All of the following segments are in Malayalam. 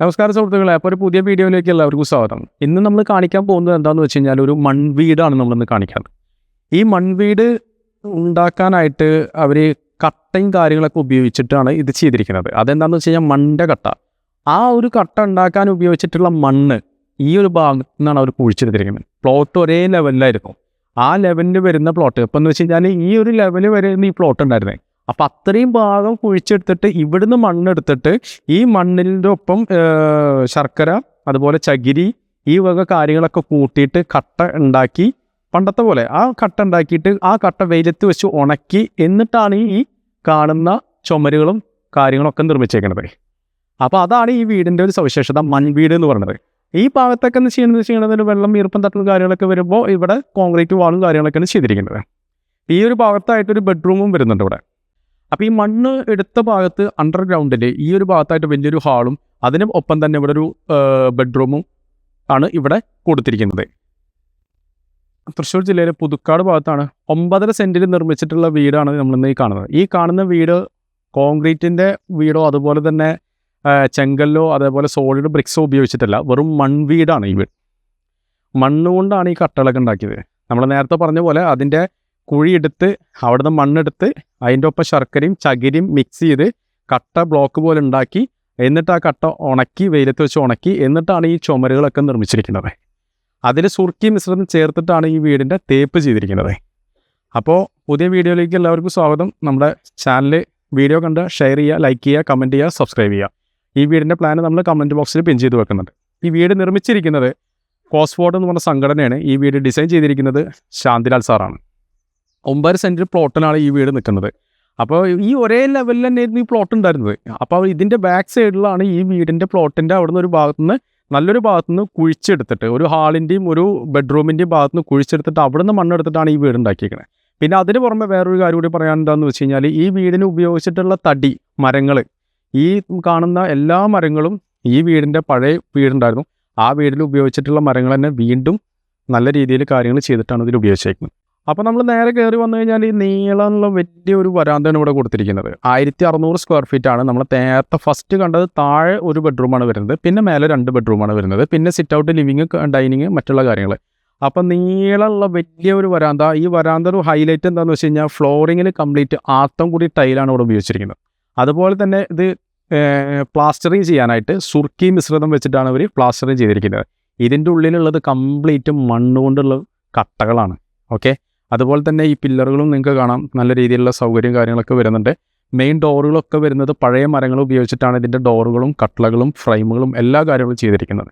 നമസ്കാരം സുഹൃത്തുക്കളെ അപ്പോൾ ഒരു പുതിയ വീഡിയോയിലേക്ക് എല്ലാവർക്കും സ്വാഗതം. ഇന്ന് നമ്മൾ കാണിക്കാൻ പോകുന്നത് എന്താണെന്ന് വെച്ച് കഴിഞ്ഞാൽ ഒരു മൺവീടാണ് നമ്മളിന്ന് കാണിക്കുന്നത് ഈ മൺവീട് ഉണ്ടാക്കാനായിട്ട് അവർ കട്ടയും കാര്യങ്ങളൊക്കെ ഉപയോഗിച്ചിട്ടാണ് ഇത് ചെയ്തിരിക്കുന്നത്. അതെന്താണെന്ന് വെച്ച് കഴിഞ്ഞാൽ മണ്ണിന്റെ കട്ട. ആ ഒരു കട്ട ഉണ്ടാക്കാൻ ഉപയോഗിച്ചിട്ടുള്ള മണ്ണ് ഈ ഒരു ഭാഗത്ത് നിന്നാണ് അവർ കുഴിച്ചെടുത്തിരിക്കുന്നത് പ്ലോട്ട് ഒരേ ലെവലിലായിരുന്നു. ആ ലെവലിൽ വരുന്ന പ്ലോട്ട്. ഇപ്പം എന്ന് വെച്ച് കഴിഞ്ഞാൽ ഈ ഒരു ലെവൽ വരുന്ന ഈ പ്ലോട്ട് ഉണ്ടായിരുന്നത് അപ്പം അത്രയും ഭാഗം കുഴിച്ചെടുത്തിട്ട് ഇവിടുന്ന് മണ്ണെടുത്തിട്ട് ഈ മണ്ണിന്റെ ഒപ്പം ശർക്കര അതുപോലെ ചകിരി ഈ വക കാര്യങ്ങളൊക്കെ കൂട്ടിയിട്ട് കട്ട ഉണ്ടാക്കി പണ്ടത്തെ പോലെ. ആ കട്ട ഉണ്ടാക്കിയിട്ട് ആ കട്ട വെയിലത്ത് വെച്ച് ഉണക്കി എന്നിട്ടാണ് ഈ കാണുന്ന ചുമരുകളും കാര്യങ്ങളൊക്കെ നിർമ്മിച്ചേക്കുന്നത് അപ്പോൾ അതാണ് ഈ വീടിന്റെ ഒരു സവിശേഷത മൺവീട് എന്ന് പറയുന്നത്. ഈ ഭാഗത്തൊക്കെ എന്ന് ചെയ്യുന്നത് ചെയ്യണതിന് വെള്ളം ഈർപ്പം തട്ടലും കാര്യങ്ങളൊക്കെ വരുമ്പോൾ ഇവിടെ കോൺക്രീറ്റ് വാളും കാര്യങ്ങളൊക്കെയാണ് ചെയ്തിരിക്കുന്നത്. ഈ ഒരു ഭാഗത്തായിട്ടൊരു ബെഡ്റൂമും വരുന്നുണ്ട് ഇവിടെ. അപ്പോൾ ഈ മണ്ണ് എടുത്ത ഭാഗത്ത് അണ്ടർഗ്രൗണ്ടിൽ ഈ ഒരു ഭാഗത്തായിട്ട് വലിയൊരു ഹാളും അതിന് ഒപ്പം തന്നെ ഇവിടെ ഒരു ബെഡ്റൂമും ആണ് ഇവിടെ കൊടുത്തിരിക്കുന്നത്. തൃശ്ശൂർ ജില്ലയിലെ പുതുക്കാട് ഭാഗത്താണ് ഒമ്പതര സെന്റിൽ നിർമ്മിച്ചിട്ടുള്ള വീടാണ് നമ്മളിന്ന് ഈ കാണുന്നത്. ഈ കാണുന്ന വീട് കോൺക്രീറ്റിന്റെ വീടോ അതുപോലെ തന്നെ ചെങ്കല്ലോ അതേപോലെ സോളിഡ് ബ്രിക്സോ ഉപയോഗിച്ചിട്ടല്ല. വെറും മൺവീടാണ് ഈ വീട്. മണ്ണുകൊണ്ടാണ് ഈ കട്ടകളൊക്കെ ഉണ്ടാക്കിയത്. നമ്മൾ നേരത്തെ പറഞ്ഞ പോലെ അതിന്റെ കുഴിയെടുത്ത് അവിടുന്ന് മണ്ണെടുത്ത് അതിന്റെ ഒപ്പം ശർക്കരയും ചകിരിയും മിക്സ് ചെയ്ത് കട്ട ബ്ലോക്ക് പോലെ ഉണ്ടാക്കി എന്നിട്ട് ആ കട്ട ഉണക്കി വെയിലത്ത് വെച്ച് ഉണക്കി എന്നിട്ടാണ് ഈ ചുമരുകളൊക്കെ നിർമ്മിച്ചിരിക്കുന്നത്. അതിൽ സുർക്കി മിശ്രിതം ചേർത്തിട്ടാണ് ഈ വീടിന്റെ തേപ്പ് ചെയ്തിരിക്കുന്നത്. അപ്പോൾ പുതിയ വീഡിയോയിലേക്ക് എല്ലാവർക്കും സ്വാഗതം. നമ്മുടെ ചാനൽ വീഡിയോ കണ്ട് ഷെയർ ചെയ്യുക ലൈക്ക് ചെയ്യുക കമന്റ് ചെയ്യുക സബ്സ്ക്രൈബ് ചെയ്യുക. ഈ വീടിന്റെ പ്ലാൻ നമ്മൾ കമന്റ് ബോക്സിൽ പിൻ ചെയ്ത് വെക്കുന്നുണ്ട്. ഈ വീട് നിർമ്മിച്ചിരിക്കുന്നത് കോസ്ഫോർഡ് എന്ന് പറഞ്ഞ സംഘടനയാണ് ഈ വീട് ഡിസൈൻ ചെയ്തിരിക്കുന്നത് ശാന്തിലാൽ സാറാണ്. ഒമ്പത് സെന്റ് പ്ലോട്ടിലാണ് ഈ വീട് നിൽക്കുന്നത്. അപ്പോൾ ഈ ഒരേ ലെവലിൽ തന്നെയായിരുന്നു ഈ പ്ലോട്ട് ഉണ്ടായിരുന്നത്. അപ്പോൾ ഇതിന്റെ ബാക്ക് സൈഡിലാണ് ഈ വീടിന്റെ പ്ലോട്ടിന്റെ അവിടെ നിന്ന് ഒരു ഭാഗത്തുനിന്ന് നല്ലൊരു ഭാഗത്തുനിന്ന് കുഴിച്ചെടുത്തിട്ട് ഒരു ഹാളിന്റെയും ഒരു ബെഡ്റൂമിന്റെയും ഭാഗത്തുനിന്ന് കുഴിച്ചെടുത്തിട്ട് അവിടെ നിന്ന് മണ്ണെടുത്തിട്ടാണ് ഈ വീട് ഉണ്ടാക്കിയിരിക്കുന്നത് പിന്നെ അതിന് പുറമെ വേറൊരു കാര്യം കൂടി പറയാൻ വെച്ച് കഴിഞ്ഞാൽ ഈ വീടിന് ഉപയോഗിച്ചിട്ടുള്ള തടി മരങ്ങൾ ഈ കാണുന്ന എല്ലാ മരങ്ങളും ഈ വീടിന്റെ പഴയ വീടുണ്ടായിരുന്നു. ആ വീടിൽ ഉപയോഗിച്ചിട്ടുള്ള മരങ്ങൾ തന്നെ വീണ്ടും നല്ല രീതിയിൽ കാര്യങ്ങൾ ചെയ്തിട്ടാണ് ഇതിൽ ഉപയോഗിച്ചേക്കുന്നത്. അപ്പോൾ നമ്മൾ നേരെ കയറി വന്നു കഴിഞ്ഞാൽ ഈ നീളമുള്ള വലിയൊരു വരാന്തയാണ് ഇവിടെ കൊടുത്തിരിക്കുന്നത്. ആയിരത്തി അറുന്നൂറ് സ്ക്വയർ ഫീറ്റ് ആണ് നമ്മൾ നേരത്തെ ഫസ്റ്റ് കണ്ടത്. താഴെ ഒരു ബെഡ്റൂമാണ് വരുന്നത്. പിന്നെ മേലെ രണ്ട് ബെഡ്റൂമാണ് വരുന്നത്. പിന്നെ സിറ്റ് ഔട്ട് ലിവിങ് ഡൈനിങ് മറ്റുള്ള കാര്യങ്ങൾ അപ്പം നീളമുള്ള വലിയ ഒരു വരാന്ത. ഈ വരാന്ത ഒരു ഹൈലൈറ്റ് എന്താണെന്ന് വെച്ച് കഴിഞ്ഞാൽ ഫ്ലോറിങ്ങിൽ കംപ്ലീറ്റ് ആത്തം കൂടി ടൈലാണ് ഇവിടെ ഉപയോഗിച്ചിരിക്കുന്നത്. അതുപോലെ തന്നെ ഇത് പ്ലാസ്റ്ററിങ് ചെയ്യാനായിട്ട് സുർക്കി മിശ്രിതം വെച്ചിട്ടാണ് ഇവർ പ്ലാസ്റ്ററിങ് ചെയ്തിരിക്കുന്നത്. ഇതിന്റെ ഉള്ളിലുള്ളത് കംപ്ലീറ്റ് മണ്ണുകൊണ്ടുള്ള കട്ടകളാണ്. ഓക്കെ അതുപോലെ തന്നെ ഈ പില്ലറുകളും നിങ്ങൾക്ക് കാണാം. നല്ല രീതിയിലുള്ള സൗകര്യം കാര്യങ്ങളൊക്കെ വരുന്നുണ്ട്. മെയിൻ ഡോറുകളൊക്കെ വരുന്നത് പഴയ മരങ്ങൾ ഉപയോഗിച്ചിട്ടാണ് ഇതിന്റെ ഡോറുകളും കട്ടളകളും ഫ്രെയിമുകളും എല്ലാ കാര്യങ്ങളും ചെയ്തിരിക്കുന്നത്.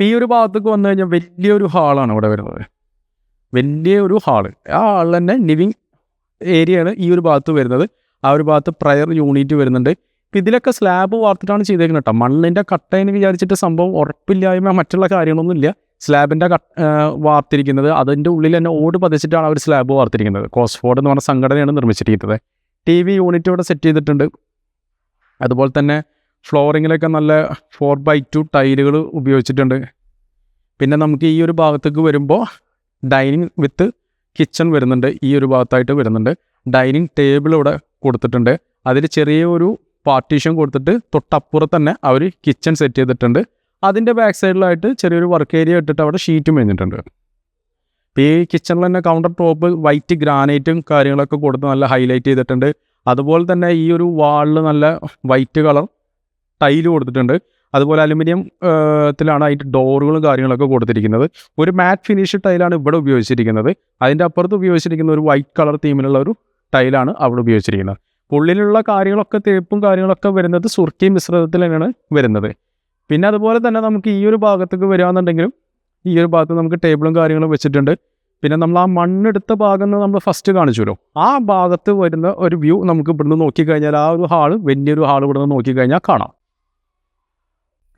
ഈ ഒരു ഭാഗത്തേക്ക് വന്നു കഴിഞ്ഞാൽ വലിയൊരു ഹാളാണ് ഇവിടെ വരുന്നത്. വലിയൊരു ഹാൾ ആ ഹാളിൽ തന്നെ ലിവിങ് ഏരിയയാണ് ഈ ഒരു ഭാഗത്ത് വരുന്നത്. ആ ഒരു ഭാഗത്ത് പ്രയർ യൂണിറ്റ് വരുന്നുണ്ട്. ഇതിലൊക്കെ സ്ലാബ് വാർത്തിട്ടാണ് ചെയ്തേക്കുന്നത് കേട്ടോ. മണ്ണിന്റെ കട്ടയെന്ന് വിചാരിച്ചിട്ട് സംഭവം ഉറപ്പില്ലായ്മ മറ്റുള്ള കാര്യങ്ങളൊന്നുമില്ല. സ്ലാബിന്റെ വാർത്തിരിക്കുന്നത്. അതിന്റെ ഉള്ളിൽ തന്നെ ഓട് പതിച്ചിട്ടാണ് അവർ സ്ലാബ് വാർത്തിരിക്കുന്നത്. കോസ്ഫോർഡ് എന്ന് പറഞ്ഞ സംഘടനയാണ് നിർമ്മിച്ചിരിക്കുന്നത്. ടി വി യൂണിറ്റ് ഇവിടെ സെറ്റ് ചെയ്തിട്ടുണ്ട്. അതുപോലെ തന്നെ ഫ്ലോറിങ്ങിലൊക്കെ നല്ല ഫോർ ബൈ ടു ടൈലുകൾ ഉപയോഗിച്ചിട്ടുണ്ട്. പിന്നെ നമുക്ക് ഈ ഒരു ഭാഗത്തേക്ക് വരുമ്പോൾ ഡൈനിങ് വിത്ത് കിച്ചൺ വരുന്നുണ്ട്. ഈ ഒരു ഭാഗത്തായിട്ട് വരുന്നുണ്ട്. ഡൈനിങ് ടേബിൾ ഇവിടെ കൊടുത്തിട്ടുണ്ട്. അതിൽ ചെറിയ ഒരു പാർട്ടീഷൻ കൊടുത്തിട്ട് തൊട്ടപ്പുറത്ത് തന്നെ അവർ കിച്ചൺ സെറ്റ് ചെയ്തിട്ടുണ്ട്. അതിന്റെ ബാക്ക് സൈഡിലായിട്ട് ചെറിയൊരു വർക്ക് ഏരിയ ഇട്ടിട്ട് അവിടെ ഷീറ്റും വെച്ചിട്ടുണ്ട് ഇപ്പോൾ ഈ കിച്ചണിൽ തന്നെ കൗണ്ടർ ടോപ്പ് വൈറ്റ് ഗ്രാനൈറ്റും കാര്യങ്ങളൊക്കെ കൊടുത്ത് നല്ല ഹൈലൈറ്റ് ചെയ്തിട്ടുണ്ട്. അതുപോലെ തന്നെ ഈ ഒരു വാളിൽ നല്ല വൈറ്റ് കളർ ടൈൽ കൊടുത്തിട്ടുണ്ട്. അതുപോലെ അലുമിനിയം ത്തിലാണ് അതിന്റെ ഡോറുകളും കാര്യങ്ങളൊക്കെ കൊടുത്തിരിക്കുന്നത്. ഒരു മാറ്റ് ഫിനിഷ് ടൈലാണ് ഇവിടെ ഉപയോഗിച്ചിരിക്കുന്നത്. അതിന്റെ അപ്പുറത്ത് ഉപയോഗിച്ചിരിക്കുന്ന ഒരു വൈറ്റ് കളർ തീമിലുള്ള ഒരു ടൈലാണ് അവിടെ ഉപയോഗിച്ചിരിക്കുന്നത്. ഉള്ളിലുള്ള കാര്യങ്ങളൊക്കെ തേപ്പും കാര്യങ്ങളൊക്കെ വരുന്നത് സുർക്കി മിശ്രിതത്തിൽ തന്നെയാണ് വരുന്നത്. പിന്നെ അതുപോലെ തന്നെ നമുക്ക് ഈ ഒരു ഭാഗത്തേക്ക് വരികയാണെന്നുണ്ടെങ്കിലും ഈ ഒരു ഭാഗത്ത് നമുക്ക് ടേബിളും കാര്യങ്ങളും വെച്ചിട്ടുണ്ട്. പിന്നെ നമ്മൾ ആ മണ്ണെടുത്ത ഭാഗം നമ്മൾ ഫസ്റ്റ് കാണിച്ചുല്ലോ ആ ഭാഗത്ത് വരുന്ന ഒരു വ്യൂ നമുക്ക് ഇവിടുന്ന് നോക്കിക്കഴിഞ്ഞാൽ ആ ഒരു ഹാൾ വലിയൊരു ഹാൾ ഇവിടുന്ന് നോക്കിക്കഴിഞ്ഞാൽ കാണാം.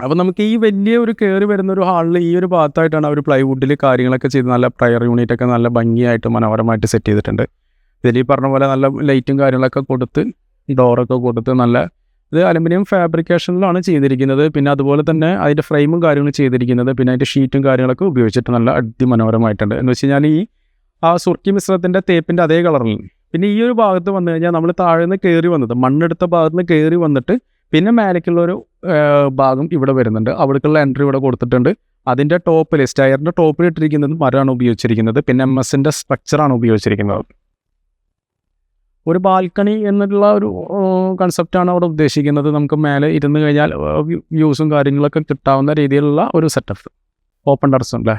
അപ്പോൾ നമുക്ക് ഈ വലിയ ഒരു കയറി വരുന്ന ഒരു ഹാളിൽ ഈ ഒരു ഭാഗത്തായിട്ടാണ് അവർ പ്ലൈവുഡിൽ കാര്യങ്ങളൊക്കെ ചെയ്ത് നല്ല പ്രയർ യൂണിറ്റ് ഒക്കെ നല്ല ഭംഗിയായിട്ട് മനോഹരമായിട്ട് സെറ്റ് ചെയ്തിട്ടുണ്ട്. ഇതിൽ ഈ പറഞ്ഞ പോലെ നല്ല ലൈറ്റും കാര്യങ്ങളൊക്കെ കൊടുത്ത് ഡോറൊക്കെ കൊടുത്ത് നല്ല ഇത് അലുമിനിയം ഫാബ്രിക്കേഷനിലാണ് ചെയ്തിരിക്കുന്നത്. പിന്നെ അതുപോലെ തന്നെ അതിന്റെ ഫ്രെയിമും കാര്യങ്ങളും ചെയ്തിരിക്കുന്നത്. പിന്നെ അതിന്റെ ഷീറ്റും കാര്യങ്ങളൊക്കെ ഉപയോഗിച്ചിട്ട് നല്ല അതിമനോഹരമായിട്ടുണ്ട് എന്ന് വെച്ച് കഴിഞ്ഞാൽ ഈ ആ സുർക്കി മിശ്രത്തിന്റെ തേപ്പിന്റെ അതേ കളറിൽ. പിന്നെ ഈ ഒരു ഭാഗത്ത് വന്നു കഴിഞ്ഞാൽ നമ്മൾ താഴെ നിന്ന് കയറി വന്നത് മണ്ണെടുത്ത ഭാഗത്ത് നിന്ന് കയറി വന്നിട്ട് പിന്നെ മേലേക്കുള്ള ഒരു ഭാഗം ഇവിടെ വരുന്നുണ്ട്. അവിടേക്കുള്ള എൻട്രി ഇവിടെ കൊടുത്തിട്ടുണ്ട്. അതിന്റെ ടോപ്പിൽ സ്റ്റയറിന്റെ ടോപ്പിൽ ഇട്ടിരിക്കുന്നത് മരമാണ് ഉപയോഗിച്ചിരിക്കുന്നത്. പിന്നെ എം എസിന്റെ സ്ട്രക്ചറാണ് ഉപയോഗിച്ചിരിക്കുന്നത്. ഒരു ബാൽക്കണി എന്നുള്ള ഒരു കൺസെപ്റ്റാണ് അവിടെ ഉദ്ദേശിക്കുന്നത്. നമുക്ക് മേലെ ഇരുന്ന് കഴിഞ്ഞാൽ വ്യൂസും കാര്യങ്ങളൊക്കെ കിട്ടാവുന്ന രീതിയിലുള്ള ഒരു സെറ്റപ്പ് ഓപ്പൺ ടെറസ് അല്ലേ?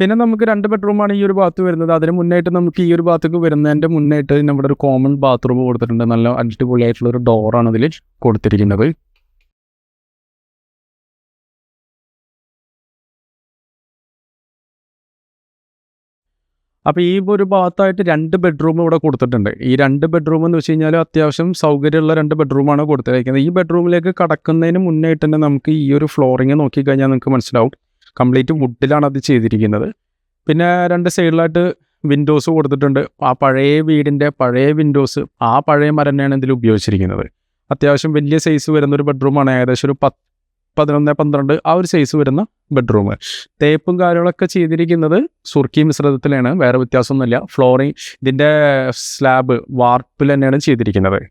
പിന്നെ നമുക്ക് രണ്ട് ബെഡ്റൂമാണ് ഈ ഒരു ഭാഗത്ത് വരുന്നത്. അതിന് മുന്നായിട്ട് നമുക്ക് ഈ ഒരു ഭാഗത്തേക്ക് വരുന്നതിന്റെ മുന്നായിട്ട് നമ്മുടെ ഒരു കോമൺ ബാത്റൂം കൊടുത്തിട്ടുണ്ട്. നല്ല അടിപൊളിയായിട്ടുള്ള ഒരു ഡോറാണ് ഇതിൽ കൊടുത്തിരിക്കുന്നത്. അപ്പോൾ ഈ ഒരു ഭാഗത്തായിട്ട് രണ്ട് ബെഡ്റൂം ഇവിടെ കൊടുത്തിട്ടുണ്ട്. ഈ രണ്ട് ബെഡ്റൂം എന്ന് വെച്ച് കഴിഞ്ഞാൽ അത്യാവശ്യം സൗകര്യമുള്ള രണ്ട് ബെഡ്റൂമാണ് കൊടുത്തിരിക്കുന്നത്. ഈ ബെഡ്റൂമിലേക്ക് കടക്കുന്നതിന് മുന്നേ തന്നെ നമുക്ക് ഈ ഒരു ഫ്ലോറിങ് നോക്കിക്കഴിഞ്ഞാൽ നിങ്ങൾക്ക് മനസ്സിലാവും. കംപ്ലീറ്റ് വുഡിലാണ് അത് ചെയ്തിരിക്കുന്നത്. പിന്നെ രണ്ട് സൈഡിലായിട്ട് വിൻഡോസ് കൊടുത്തിട്ടുണ്ട്. ആ പഴയ വീടിന്റെ പഴയ വിൻഡോസ് ആ പഴയ മരം തന്നെയാണ് ഇതിൽ ഉപയോഗിച്ചിരിക്കുന്നത്. അത്യാവശ്യം വലിയ സൈസ് വരുന്ന ഒരു ബെഡ്റൂമാണ് ഏകദേശം ഒരു പത്ത് പതിനൊന്ന് പന്ത്രണ്ട് ആ ഒരു സൈസ് വരുന്ന ബെഡ്റൂം തേപ്പും കാര്യങ്ങളൊക്കെ ചെയ്തിരിക്കുന്നത് സുർക്കി മിശ്രിതത്തിലാണ്. വേറെ വ്യത്യാസമൊന്നുമില്ല. ഫ്ലോറിങ് ഇതിന്റെ സ്ലാബ് വാർപ്പിൽ തന്നെയാണ് ചെയ്തിരിക്കുന്നത്.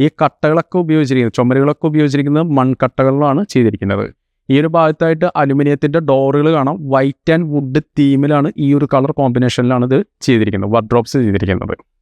ഈ കട്ടകളൊക്കെ ഉപയോഗിച്ചിരിക്കുന്നത് ചുമരുകളൊക്കെ ഉപയോഗിച്ചിരിക്കുന്നത് മൺകട്ടകളിലാണ് ചെയ്തിരിക്കുന്നത്. ഈ ഒരു ഭാഗത്തായിട്ട് അലുമിനിയത്തിന്റെ ഡോറുകൾ കാണാം. വൈറ്റ് ആൻഡ് വുഡ് തീമിലാണ് ഈ ഒരു കളർ കോമ്പിനേഷനിലാണ് ഇത് ചെയ്തിരിക്കുന്നത്. വഡ്രോപ്സ് ചെയ്തിരിക്കുന്നത്.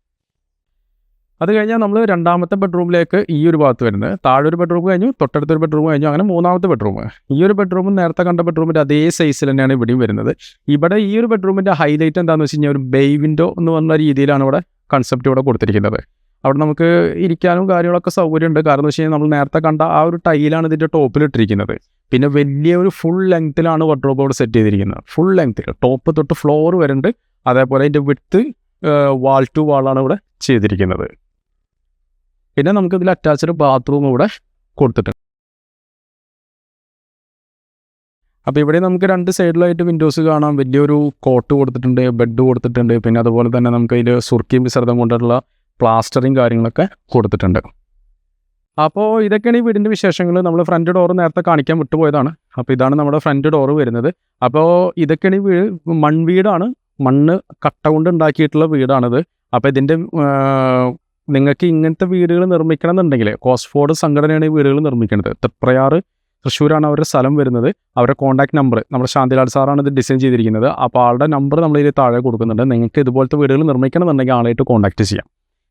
അത് കഴിഞ്ഞാൽ നമ്മൾ രണ്ടാമത്തെ ബെഡ്റൂമിലേക്ക് ഈ ഒരു ഭാഗത്ത് വരുന്നത്. താഴെ ഒരു ബെഡ്റൂം കഴിഞ്ഞു തൊട്ടടുത്തൊരു ബെഡ്റൂം കഴിഞ്ഞു അങ്ങനെ മൂന്നാമത്തെ ബെഡ്റൂം ഈ ഒരു ബെഡ്റൂം നേരത്തെ കണ്ട ബെഡ്റൂമിന്റെ അതേ സൈസിൽ തന്നെയാണ് ഇവിടെയും വരുന്നത്. ഇവിടെ ഈ ഒരു ബെഡ്റൂമിന്റെ ഹൈലൈറ്റ് എന്താണെന്ന് വെച്ച് കഴിഞ്ഞാൽ ഒരു ബേ വിൻഡോ എന്ന് പറഞ്ഞ രീതിയിലാണ് ഇവിടെ കൺസെപ്റ്റ് ഇവിടെ കൊടുത്തിരിക്കുന്നത്. അവിടെ നമുക്ക് ഇരിക്കാനും കാര്യങ്ങളൊക്കെ സൗകര്യമുണ്ട്. കാരണം എന്ന് വെച്ച് കഴിഞ്ഞാൽ നമ്മൾ നേരത്തെ കണ്ട ആ ഒരു ടൈലാണ് ഇതിന്റെ ടോപ്പിൽ ഇട്ടിരിക്കുന്നത്. പിന്നെ വലിയ ഒരു ഫുൾ ലെങ്ത്തിലാണ് വാർഡ്രോബ് അവിടെ സെറ്റ് ചെയ്തിരിക്കുന്നത്. ഫുൾ ലെങ്ത്തിൽ ടോപ്പ് തൊട്ട് ഫ്ലോർ വരുന്നുണ്ട് അതേപോലെ അതിന്റെ വിട്ട് വാൾ ടു വാളാണ് ഇവിടെ ചെയ്തിരിക്കുന്നത്. പിന്നെ നമുക്ക് ഇതിൽ അറ്റാച്ച്ഡ് ബാത്റൂം ഇവിടെ കൊടുത്തിട്ടുണ്ട്. അപ്പോൾ ഇവിടെ നമുക്ക് രണ്ട് സൈഡിലായിട്ട് വിൻഡോസ് കാണാം. വലിയൊരു കോട്ട് കൊടുത്തിട്ടുണ്ട് ബെഡ് കൊടുത്തിട്ടുണ്ട്. പിന്നെ അതുപോലെ തന്നെ നമുക്ക് അതിൽ സുർക്കി മിശ്രിതം കൊണ്ടുള്ള പ്ലാസ്റ്ററിങ് കാര്യങ്ങളൊക്കെ കൊടുത്തിട്ടുണ്ട്. അപ്പോൾ ഇതൊക്കെയാണ് ഈ വീടിന്റെ വിശേഷങ്ങൾ നമ്മൾ ഫ്രണ്ട് ഡോർ നേരത്തെ കാണിക്കാൻ വിട്ടുപോയതാണ്. അപ്പോൾ ഇതാണ് നമ്മുടെ ഫ്രണ്ട് ഡോർ വരുന്നത്. അപ്പോൾ ഇതൊക്കെയാണ് ഈ വീട് മൺവീടാണ്. മണ്ണ് കട്ട കൊണ്ട് ഉണ്ടാക്കിയിട്ടുള്ള വീടാണിത്. അപ്പോൾ ഇതിന്റെ നിങ്ങൾക്ക് ഇങ്ങനത്തെ വീടുകൾ നിർമ്മിക്കണം എന്നുണ്ടെങ്കിൽ കോസ്ഫോർഡ് സംഘടനയാണ് ഈ വീടുകൾ നിർമ്മിക്കുന്നത്. തൃപ്രയാറ് തൃശ്ശൂരാണ് അവരുടെ സ്ഥലം വരുന്നത്. അവരുടെ കോൺടാക്ട് നമ്പർ നമ്മുടെ ശാന്തിലാൽ സാറാണ് ഇത് ഡിസൈൻ ചെയ്തിരിക്കുന്നത്. അപ്പോൾ ആളുടെ നമ്പർ നമ്മൾ ഇതിൽ താഴെ കൊടുക്കുന്നുണ്ട്. നിങ്ങൾക്ക് ഇതുപോലത്തെ വീടുകൾ നിർമ്മിക്കണം എന്നുണ്ടെങ്കിൽ ആളായിട്ട് കോൺടാക്ട് ചെയ്യാം.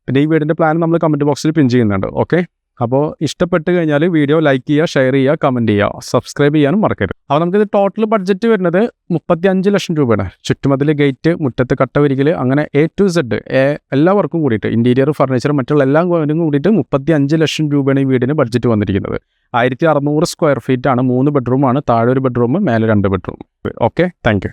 പിന്നെ ഈ വീടിന്റെ പ്ലാൻ നമ്മൾ കമന്റ് ബോക്സിൽ പിൻ ചെയ്യുന്നുണ്ട്. ഓക്കെ അപ്പോൾ ഇഷ്ടപ്പെട്ട് കഴിഞ്ഞാൽ വീഡിയോ ലൈക്ക് ചെയ്യുക ഷെയർ ചെയ്യുക കമന്റ് ചെയ്യുക. സബ്സ്ക്രൈബ് ചെയ്യാനും മറക്കരുത്. അപ്പോൾ നമുക്കിത് ടോട്ടൽ ബഡ്ജറ്റ് വരുന്നത് മുപ്പത്തി അഞ്ച് ലക്ഷം രൂപയാണ്. ചുറ്റുമതിൽ ഗേറ്റ് മുറ്റത്ത് കട്ട വിരിക്കൽ അങ്ങനെ എ ടു സെഡ് എല്ലാവർക്കും കൂടിയിട്ട് ഇന്റീരിയർ ഫർണിച്ചർ മറ്റുള്ള എല്ലാം കൂടിയിട്ട് മുപ്പത്തി അഞ്ച് ലക്ഷം രൂപയാണ് ഈ വീടിന് ബഡ്ജറ്റ് വന്നിരിക്കുന്നത്. ആയിരത്തി അറുന്നൂറ് സ്ക്വയർ ഫീറ്റ് ആണ്. മൂന്ന് ബെഡ്റൂമാണ് താഴെ ഒരു ബെഡ്റൂം മേലെ രണ്ട് ബെഡ്റൂം ഓക്കെ താങ്ക്